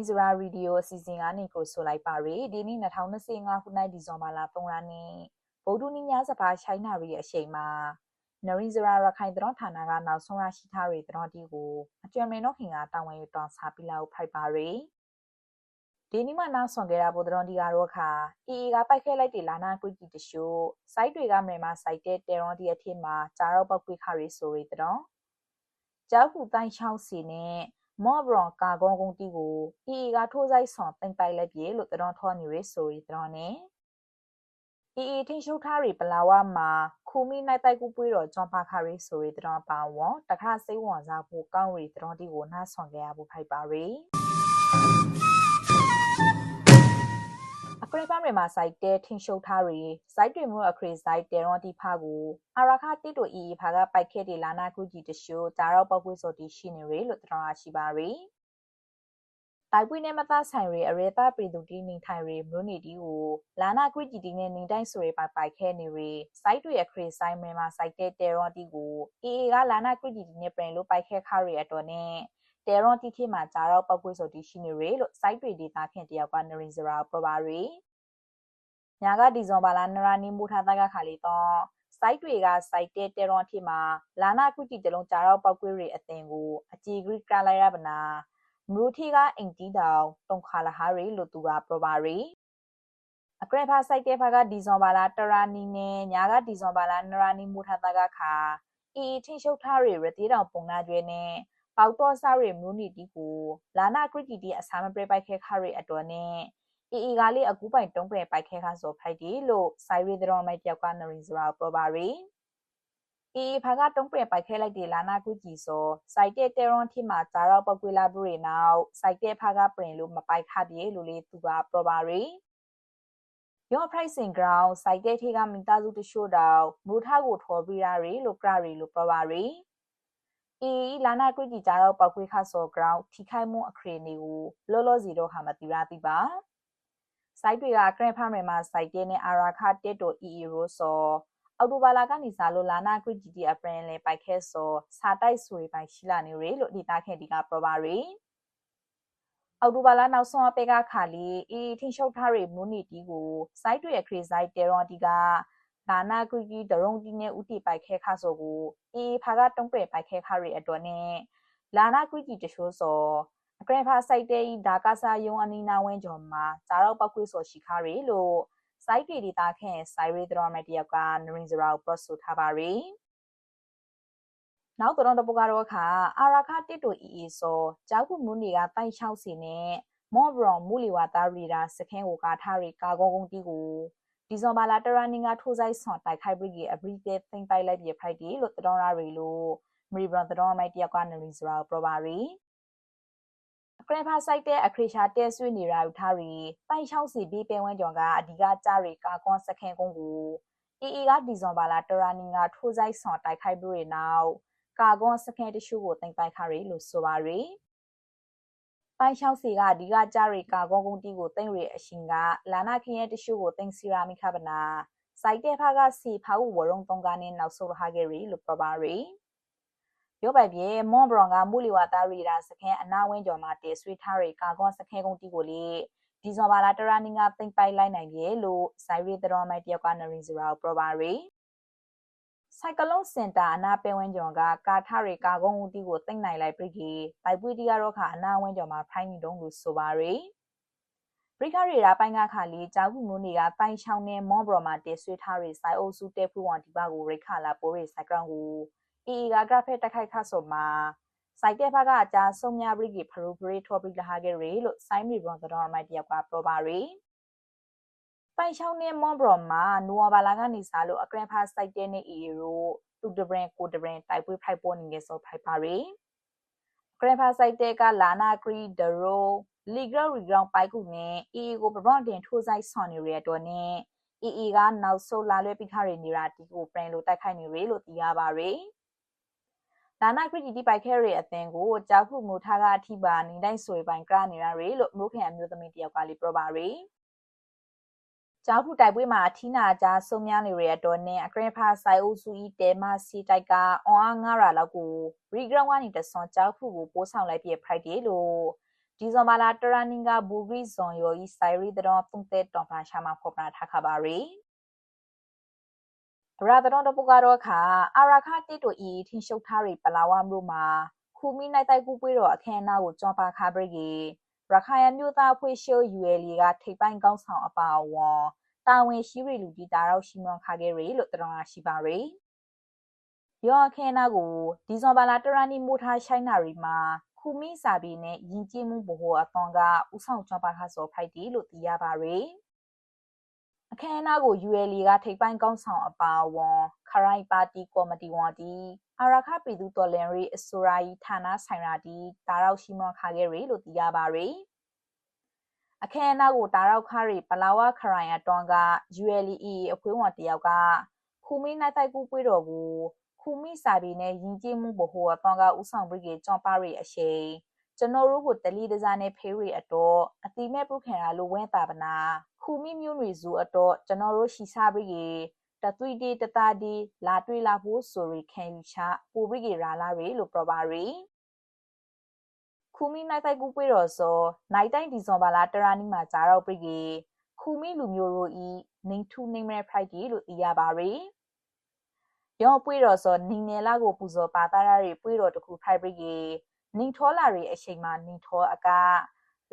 Nareen Zara Radio အစီအစဉ်ကနေကိုဆိုလိုက်ပါရယ်ဒီနေ့2025ခုနှစ်ဒီဇင်ဘာလ3ရက်နေ့ဗုဒ္ဓနေ့ညစပါချိုင်းနာရီအချိန်မှာ Nareen Zara ရခိုင်သတင်းဌာနကနောက်ဆုံးရရှိထားတဲ့သတင်းတီကိုအကျွမ်းမင်းတို့ခင်ကတာဝန်ယူတောင်းစားပြလောက်ဖိုက်ပါရယ်ဒီနေ့မှနောက်ဆောင်ခဲ့တာဗုဒ္ဓတော်ဒီကတော့ခါအီအီကပိုက်ခဲလိုက်တဲ့လာနာကွီတီတရှို့စိုက်တွေကမြန်မာစိုက်တဲ့တေရွန်ဒီအထစ်မှာဂျာတော့ပောက်ကွေခါရီဆိုရီတဲ့ကျောက်ကူတိုင်းချောင်းစီနဲ့ မော့ဘရွန်ကာကွန်ကုန်းတီကိုအီအီကထိုးဆိုင်ဆောင်တင်ပိုက်လိုက်ပြေလို့တတော်ထောနေရဆိုရီတတော်နဲ့အီအီထင်းရှုထားရီပလာဝမှာခူမီနိုင်တိုက်ကူပွေးတော်ဂျွန်ပါခါရီဆိုရီတတော်ပါဝတခါစိတ်ဝင်စားဖို့ကောင်းရီတတော်တီကိုနှာဆောင်ခဲ့ရဖို့ဖိုက်ပါရီ ပရိပမေမှာစိုက်တဲထင်းရှုပ်ထားရီစိုက်တွေမှုအခရီစိုက်တဲရွန်တီဖာကိုအာရခတိတိုအီဖာကပိုက်ခဲ့တဲ့လာနာကူကြီးတရှိုဂျာတော့ပောက်ပွေးစော်တီရှိနေရလို့တတော်ရရှိပါရီတိုက်ပွေးနဲ့မသားဆိုင်ရီအရေတာပြည်သူတီနေထိုင်ရီမလို့နေတီကိုလာနာကွီဂျီတီနဲ့နေတိုင်းဆိုရပိုက်ပိုက်ခဲနေရီစိုက်တွေအခရီဆိုင်မဲမှာစိုက်တဲ့တဲရွန်တီကိုအေအေကလာနာကွီဂျီတီနဲ့ပြင်လို့ပိုက်ခဲခါရီအတော်နဲ့ တဲရွန်တီခေမှာဂျာတော့ပောက်ပွေးစော်တီရှိနေရလို့စိုက်တွေဒေတာခင်တယောက်ကနရင်စရာပရပါရီညာကဒီဇွန်ဘာလာနရာနီမူထားတကခါလီတော့စိုက်တွေကစိုက်တဲ့တေရွန်ထီမှာလာနာကုတီတလုံးကြာတော့ပောက်ကွေးတွေအသင်ကိုအကြည်ဂရိကလိုက်ရပနာမူထီကအင်တီတောင်တုံခါလာဟာရီလို့သူကပြောပါရီအကရဖာစိုက်တဲ့ဖာကဒီဇွန်ဘာလာတရာနီနဲ့ညာကဒီဇွန်ဘာလာနရာနီမူထားတကခါအီထင်းရှုပ်ထားရီရတီတောင်ပုံနာကျွဲနဲ့ ပေါတော့စားရီမူနီတီကိုလာနာကရတီတီအစာမပြပိုက်ခဲခါရီအတော်နဲ့အီအီကလေးအကူပိုင်တုံးပရပိုက်ခဲခါဆိုဖိုက်ဒီလို့ဆိုင်ရီဒရောမိုက်တယောက်ကနရီစရာပြောပါရီအီဖာကတုံးပရပိုက်ခဲလိုက်ဒီလာနာကူကြည်ဆိုစိုက်တဲ့တေရွန်ထီမှာဂျာတော့ပောက်ကွေလာဘူးရီနောက်စိုက်တဲ့ဖာကပရင်လို့မပိုက်ခပြေလို့လေးသူကပြောပါရီ your pricing ground စိုက်တဲ့ထေကမိသားစုတရှို့တောင်မူထကိုထော်ပြီးရရီလို့ကြရီလို့ပြောပါရီ အီလာနာကွီကြည်ကြတော့ပောက်ကွေခါဆို ground ထိခိုက်မှုအခရေနေကိုလောလောစီတော့ဟာမတိရတိပါစိုက်တွေကကရဖမယ်မှာစိုက်တဲ့နဲ့အာရာခတက်တိုအီအီရိုဆိုအော်တိုဘာလာကနေစားလို့လာနာကွီဂျီတီအပရင်လေပိုက်ခဲဆိုစာတိုက်ဆွေပိုင်ရှိလာနေရလို့ဒီသားခဲ့ဒီကပရပါရီအော်တိုဘာလာနောက်ဆုံးအပေကခါလီအီထင်းရှုပ်ထားရီမူနီတီကိုစိုက်တွေခရီးစိုက်တေရွန်တီက လာနာကွီကြီးဒရုံတီနဲ့ဥတီပိုက်ခဲခါဆိုကိုအီဖာကတုံးပေပိုက်ခဲခါရီအတွက်နဲ့လာနာကွီကြီးတရှိုးဆိုအကရဖာစိုက်တဲ့ဤဒါကာဆာယုံအနီနာဝင်းကျော်မှာဇာတော့ပောက်ခွေးစော်ရှိခါရီလို့စိုက်တီဒီတာခန့်စိုက်ရီဒရမတယောက်ကနရင်ဇရာကိုပရော့ဆိုထားပါရီနောက်တော့တပုကတော့ခါအာရာခတစ်တူအီအီဆိုကြောက်ခုမူနီကတိုင်ချောက်စီနဲ့မော့ဘရွန်မူလီဝါတာရီရာစခင်းကိုကာထားရီကာကောကုန်းတီကို ဒီဇွန်ဘာလာတရနင်ကထိုးဆိုင်ဆွန်တိုက်ခိုက်ပြီးအဘရီတေသိမ့်ပိုက်လိုက်ပြဖိုက်တီလို့တတော်ရာရီလို့မရီဘရန်တတော်မိုက်တယောက်ကနရီဇရာကိုပရောပါရီကရဖာဆိုင်တဲ့အခရရှာတဲဆွေးနေရာယူထားရီပိုင်ချောင်းစီပြီးပဲဝန်းကျော်ကအဓိကကြရီကာကွန်စခန်ကုန်းကိုအီအီကဒီဇွန်ဘာလာတရာနီကထိုးဆိုင်ဆောင်တိုက်ခိုက်ပြီးနောက်ကာကွန်စခန်တရှုကိုတင်ပိုက်ခါရီလို့ဆိုပါရီ ပိုင်ချောင်းစီကအဓိကကြရီကာကွန်ကုန်းတီကိုတင်ရီအရှင်ကလာနာခင်းရဲ့တရှုကိုတင်စီရာမိခပနာစိုက်တဲ့ဖာကစီဖာဝဝရုံတုံးကနေနောက်ဆိုဟာဂေရီလို့ပြောပါရီရောပိုက်ပြေမွန်ဘရွန်ကမူလီဝါတာရီရာစခန်းအနာဝင်းကျော်မှာတည်ဆွေးထားရီကာကွန်စခန်းကုန်းတီကိုလေဒီဇွန်ဘာလာတရာနင်းကသိမ့်ပိုက်လိုက်နိုင်ပြီလို့ဆိုင်ရီတတော်မိုက်တယောက်ကနရင်ဇရာကိုပြောပါရီ ဆိုင်ကလုန်းစင်တာအနာပဲဝင်းကျော်ကကာထရီကာကွန်ဦးတီကိုသိမ့်နိုင်လိုက်ပြီကြီးတိုက်ပွေးတီကတော့ခါအနာဝင်းကျော်မှာဖိုင်းနေတုံးလို့ဆိုပါရီပရိခရီရာပိုင်းကခါလီကြောက်ခုမိုးနေကတိုင်ချောင်းနဲ့မော့ဘရော်မှာတည်ဆွေးထားရီဆိုင်အုပ်စုတဲဖူဝန်ဒီပါကိုရိခါလာပိုးရီဆိုင်ကရောင်းကိုအီအီကဂရဖက်တက်ခိုက်ခါဆိုမှာစိုက်တဲ့ဘက်ကအကြာဆုံးများဘရိကဖရူဘရီထော်ဘရီလာခဲ့ရီလို့ဆိုင်းမီဘရွန်သတော်မိုက်တယောက်ကပြောပါရီ ပိုင်ချောင်းနဲ့မွန်ဘရော်မှာနိုဝါဘာလာကနေစားလို့အကရန်ဖာစိုက်တဲ့နေအီရိုသူတဘရင်ကိုတဘရင်တိုက်ပွဲဖိုက်ပေါ်နေငယ်ဆိုဖိုက်ပါရီကရန်ဖာစိုက်တဲ့ကလာနာဂရီဒရိုလီဂရရီဂရောင်းပိုက်ကူနဲ့အီအီကိုဘရွန်တင်ထိုးဆိုင်ဆွန်နေရတဲ့နဲ့အီအီကနောက်ဆုတ်လာလွဲပိခရီနေတာတီကိုပရင်လိုတိုက်ခိုက်နေရလို့သိရပါရီ။လာနာခရစ်တီပိုက်ခဲရီအသင်ကိုကြောက်ခုမူထားကအထိပါနေတိုင်းဆွေပိုင်ကရနေတာရီလို့မိုးခင်အမျိုးသမီးတယောက်ကလေးပြောပါရီ ကျောက်ဖူတိုက်ပွဲမှာအထီးနာကြားဆုံများနေရတော့နဲ့အကရင်ဖာဆိုင်အုပ်စုဤတဲမစီတိုက်ကအော်အားငါရာလောက်ကိုရီဂရောင်းကနေတဆွန်ကျောက်ဖူကိုပိုးဆောင်လိုက်ပြ Friday လို့ဒီဇွန်ဘာလာတရနင်ကဘူဂရီဇွန်ယောဤဆိုင်ရီတတော်ပုံတဲ့တော်ပါရှာမှာဖော်ပြထားခပါရီရာတတော်တပုကတော့ခါအာရာခတိတိုဤထင်ရှုပ်ထားရီပလာဝမြို့မှာခူမီနိုင်တိုက်ကူပွေးတော်အခမ်းအနားကိုကြောပါခါပရိကေ ရခိုင်မျိုးသားဖွဲ့ရှိုး UL ကထိပ်ပိုင်းကောင်းဆောင်အပါအဝင်တာဝန်ရှိရီလူကြီးတာရောက်ရှိမွန်ခါခဲ့ရီလို့တတော်ရှိပါရီယောအခမ်းအနားကိုဒီဇွန်ဘာလတရနီမိုထားရှိုင်းနာရီမှာခူမီစာပေနဲ့ယဉ်ကျေးမှုဗဟိုအသွင်ကဥဆောင်ကြောပါခါစောဖိုက်တီလို့သိရပါရီ အခမ်းအနားကို UL ကထိပ်ပိုင်းကောင်းဆောင်အပါအဝင်ခရိုင်ပါတီကော်မတီဝန်တီအာရခပြည်သူတော်လန်ရီအစိုးရဤဌာနဆိုင်ရာတီတာရောက်ရှိမွန်ခါခဲ့ရီလို့သိရပါရီအခမ်းအနားကိုတာရောက်ခရီပလာဝခရိုင်အတွန်က ULE အခွေးဝန်တယောက်ကခူမီနိုင်တိုက်ကူပွေးတော်ကိုခူမီစာပေနဲ့ယဉ်ကျေးမှုဗဟိုအတွန်ကဥဆောင်ပြီးကကြောင်းပါရီအရှိန် ကျွန်တော်တို့ကိုတလီတစားနဲ့ဖေးရီအတော့အတိမဲ့ပြုခံရလို့ဝဲတာပနာခူမီမျိုးတွေစုအတော့ကျွန်တော်တို့ရှိစားပြီးတသွီတီတတာဒီလာတွေ့လာဖို့ဆိုရီခံယူချပိုပြီးကေရာလာရီလို့ပြောပါရီခူမီနိုင်တိုက်ကူပွေးတော်စောနိုင်တိုင်းဒီဇွန်ဘာလာတရာနီမှာဂျာတော့ပြီးကေခူမီလူမျိုးတို့ဤနေထူနေမဲဖရိုက်တီလို့သိရပါရီရောပွေးတော်စောနင်းနယ်လာကိုပူဇော်ပါတာရီပွေးတော်တခုဖိုက်ပြီးကေ နင်းထောလာရီအချိန်မှာနင်းထောအကား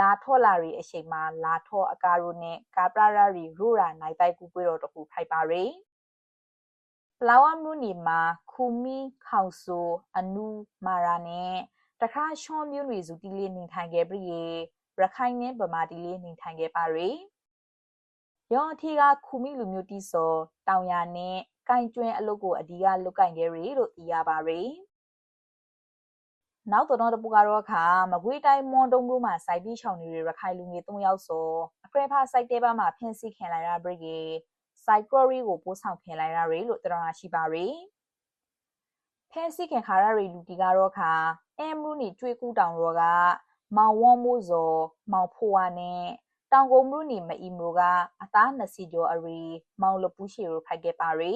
လာထောလာရီအချိန်မှာလာထောအကားရိုနဲ့ကာပရာရီရူရာနိုင်တိုက်ကူပွေးတော်တခုဖိုက်ပါရီပလာဝမနုနီမှာခူမီခေါဆူအနူမာရာနဲ့တခါရှောမျိုးတွေစုတီလေးနေထိုင်ခဲ့ပြီးရခိုင်နဲ့ဗမာတီလေးနေထိုင်ခဲ့ပါရယ်ရောအထီကခူမီလူမျိုးတီစောတောင်ရနဲ့ကင်ကျွင်းအလုပ်ကိုအဒီကလုတ်ကင်ခဲ့ရလို့သိရပါရယ် နောက်တော့တပူကတော့ခါမကွေးတိုင်းမွန်တုံးမြို့မှာစိုက်ပြီးချောင်နေတဲ့ရခိုင်လူငယ်၃ယောက်စောအကရဖာစိုက်တဲပါမှာဖျင်းစီခင်လိုက်ရဘရိကေစိုက်ကော်ရီကိုပို့ဆောင်ခင်လိုက်ရရလို့တရနာရှိပါရယ်ဖဲစီခင်ခါရရီလူတီကတော့ခါအမ်ရူနီကျွေးကူးတောင်ရောကမောင်ဝွန်မိုးစောမောင်ဖိုဝါနဲ့တောင်ကုန်မရူနီမအီမိုကအသား20ကျော်အရီမောင်လပူးရှီရိုဖိုက်ခဲ့ပါရီ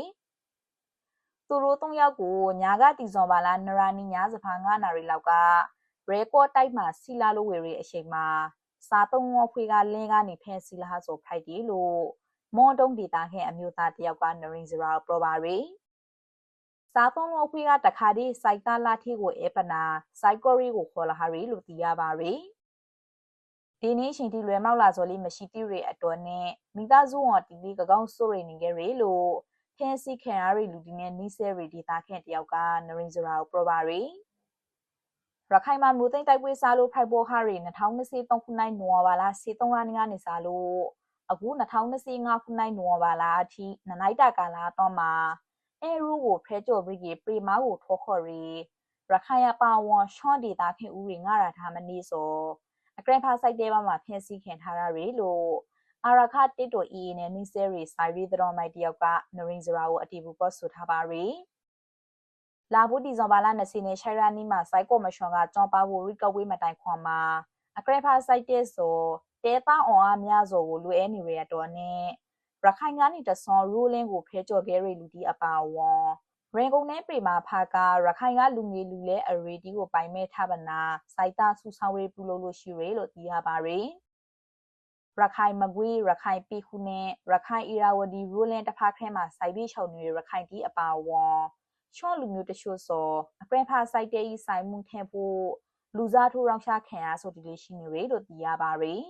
သူတို့၃ယောက်ကိုညာကတီဇွန်ပါလာနရာနီညာစဖာ9နာရီလောက်ကရဲကော့တိုက်မှာစီလာလိုဝေရီအချိန်မှာစားသုံးဝဖွေကလင်းကနေဖဲစီလာဆိုဖိုက်တီလို့မွန်တုံးဒေတာခဲအမျိုးသားတယောက်ကနရင်စရာပြောပါရီစားသုံးလို့ခွေးကတခါတည်းစိုက်သားလာထီကိုအဲပနာစိုက်ကော်ရီကိုခေါ်လာဟာရီလို့သိရပါရီဒီနေ့ရှင်ဒီလွယ်မောက်လာစော်လေးမရှိတိရီအတော်နဲ့မိသားစုဝန်တီလီကကောင်းစိုးရိနေကြရီလို့ ဖန်စီခံရရီလူဒီနဲ့နီးဆဲရီဒေတာခန့်တယောက်ကနရင်စရာကိုပြောပါရီရခိုင်မှာမြို့သိမ်းတိုက်ပွဲစားလို့ဖိုက်ပေါ်ဟာရီ2023ခုနှစ်နိုဝင်ဘာလ23ရက်နေ့ကနေစားလို့အခု2025ခုနှစ်နိုဝင်ဘာလအထိနနိုင်တာကာလတော့မှာအဲရူကိုဖဲကြော်ပြီးကပရီမာကိုထောခေါ်ရီရခိုင်ရပါဝန်ရှွန်ဒေတာခင်ဦးရီငါရထားမနေစောအကရဖာစိုက်တဲပါမှာဖျက်ဆီးခင်ထားရရီလို့ အာရခတစ်တိုအီနဲ့နီဆယ်ရီဆိုင်ရီသတော်မိုက်တယောက်ကနရင်ဇရာကိုအတီဘူးပတ်ဆိုထားပါရီလာဘူးဒီဇွန်ဘာလ20နဲ့ရှိုင်ရာနီမှာစိုက်ကောမရှင်ကကြောင်းပါဖို့ရီကဝေးမတိုင်ခွန်မှာအကရဖာစိုက်တဲ့ဆိုတဲတာအွန်အားများစွာကိုလူအဲနေရတော့နဲ့ရခိုင်ကနေတဆွန်ရူလင်းကိုဖဲကြော်ခဲ့ရလူဒီအပါဝွန်ရင်ကုန်နဲ့ပေမာဖာကရခိုင်ကလူငယ်လူလဲအရီဒီကိုပိုင်မဲ့ထပနာစိုက်တာဆူဆောင်ရေးပြုလုပ်လို့ရှိရလို့သိရပါရယ် ရခိုင်မကွေးရခိုင်ပိခုနဲ့ရခိုင်အီရာဝဒီရူလင်းတစ်ဖက်ခဲမှာစိုက်ပြီးချုံနေရခိုင်တီအပါဝွန်ချော့လူမျိုးတချို့စောအပရဖာစိုက်တဲ့ဤဆိုင်မှုထင်ဖို့လူစားထိုးရောင်းချခံရဆိုဒီလေးရှိနေရလို့သိရပါရယ်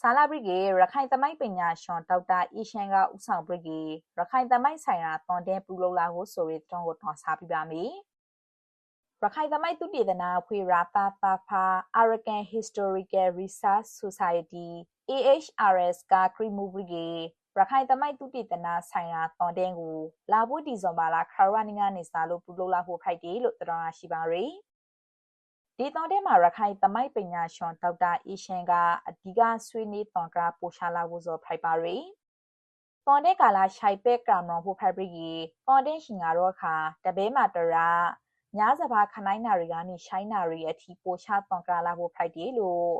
ဆာလာဘရစ်ကေရခိုင်သမိုင်းပညာရှင်ဒေါက်တာအီရှန်ကဦးဆောင်ဘရစ်ကေရခိုင်သမိုင်းဆိုင်ရာတွန်တဲပူလုံလာကိုဆိုရီတွန်ကိုတွန်စားပြပါမယ် ရခိုင်သမိုင်းသုတေသနဖွေရာတာတာဖာ Arakan Historical Research Society AHRS ကခရီမူဘရစ်ကေရခိုင်သမိုင်းသုတေသနဆိုင်ရာတွန်တဲကိုလာဖို့ဒီဇွန်ဘာလာခရဝနီကနေစားလို့ပူလုံလာဖို့ဖိုက်တယ်လို့တော်ရှိပါရယ်ဒီတောင်ထဲမှာရခိုင်သမိုင်းပညာရှင်ဒေါက်တာအီရှင်ကအဓိကဆွေးနွေးတောင်ကပိုရှာလာဖို့ဆိုဖိုက်ပါရီ။တောင်တဲ့ကာလာရှိုက်ပဲကရမန်ဖို့ဖိုက်ပရီတောင်တဲ့ရှင်ကတော့ခါတပဲမှာတရာ ညာစဘာခနိုင်နာရီကနေရှိုင်းနာရီအထိပိုရှာတောင်ကလာဖို့ဖိုက်တယ်လို့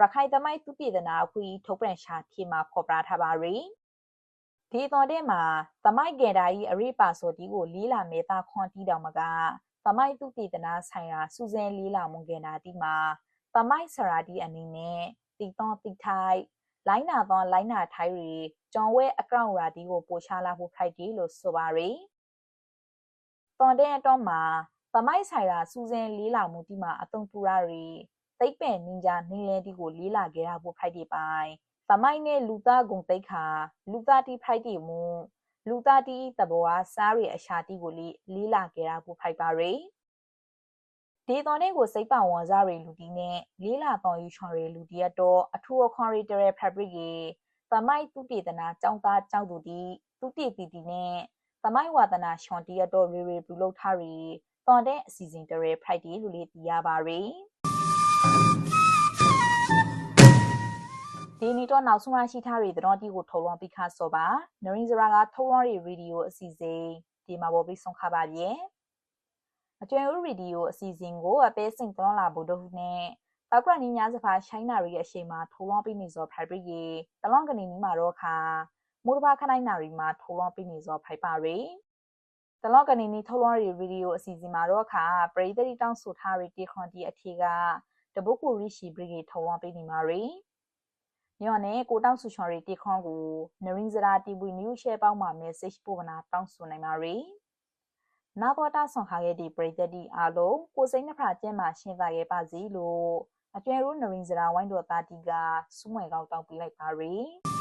ရခိုင်သမိုင်းသူပြည်သနာခွေထုတ်ပြန်ရှာဖြေမှာဖော်ပြထားပါရီ။ဒီတော်တဲ့မှာသမိုင်းကေတာကြီးအရိပါဆိုတီကိုလီလာမေတာခွန်တီတောင်မကသမိုင်းသူတည်တနာဆိုင်ရာစူဇန်လေးလာမွန်ကင်နာတီမှာပမိုက်ဆရာဒီအနေနဲ့တီတောတီထိုက်လိုင်းနာသောလိုင်းနာထိုင်ရီဂျွန်ဝဲအကောင့်ရာဒီကိုပို့ချလာဖို့ဖိုက်တီလို့ဆိုပါရီတွန်တဲ့အတော့မှာ ပမိုက်ဆိုင်ရာစူးစင်းလေးလာမှုဒီမှာအတုံးပူရာရီတိတ်ပင်နင်းကြနင်းလဲဒီကိုလေးလာခဲ့တာဖို့ဖိုက်တီပိုင်ပမိုက်နဲ့လူသားဂုံတိတ်ခါလူသားတီဖိုက်တီမူလူသားတီတဘောအားစားရီအရှာတီကိုလေးလေးလာခဲ့တာဖို့ဖိုက်ပါရီဒေတော်နဲ့ကိုစိတ်ပဝန်စားရီလူတီနဲ့လေးလာတော်ယူချွန်ရီလူတီရတော့အထူအခွန်ရီတရဖက်ဘရစ်ကြီးပမိုက်သူတေသနာចောင်းသားចောင်းသူတီသူတေတီတီနဲ့ပမိုက်ဝါသနာရှွန်တီရတော့ရီရီဘူလုထားရီ တော်တဲ့အစီအစဉ်တရဖိုက်တီလူလေးတီရပါရီဒီနီတော့နောက်ဆုံးရရှိထားရီတတော်တီကိုထုံလွန်ပြီးခါစောပါနရင်းစရာကထုံလွန်ရီဗီဒီယိုအစီအစဉ်ဒီမှာပေါ်ပြီးဆုံးခပါပြီအကျွမ်းဦးဗီဒီယိုအစီအစဉ်ကိုအပေးစင်တော်လာဖို့တို့နဲ့ပောက်ကရနီညာစဖာရှိုင်းနာရီရဲ့အရှိန်မှာထိုးလွှမ်းပြီးနေစောဖိုင်ဘရီရေတလောင်းကနေနီမှာတော့ခါမိုးတဘာခနိုင်နာရီမှာထိုးလွှမ်းပြီးနေစောဖိုင်ပါရီ တလောင်းကနေနီထိုးလွှမ်းရီဗီဒီယိုအစီအစဉ်မှာတော့ခါပရိသတိတောင်းဆိုထားရီတီခွန်တီအထီကတပုတ်ကိုရီရှိဘရီရေထိုးလွှမ်းပြီးနေမှာရီညော်နဲ့ကိုတောင်းဆူချော်ရီတီခွန်ကိုနရင်းစရာတီဗီနျူးရှဲပေါင်းမှာ message ပို့မနာတောင်းဆိုနိုင်ပါရီနာဘောတာဆောင်ခါခဲ့တဲ့ပရိသတ်တီအားလုံးကိုစိတ်နှဖကျဲမှာရှင်းသာခဲ့ပါစီလို့အကျွဲရိုးနရင်းစရာဝိုင်းတော်တာတီကစူးမွယ်ကောင်းတောင်းပေးလိုက်ပါရီ။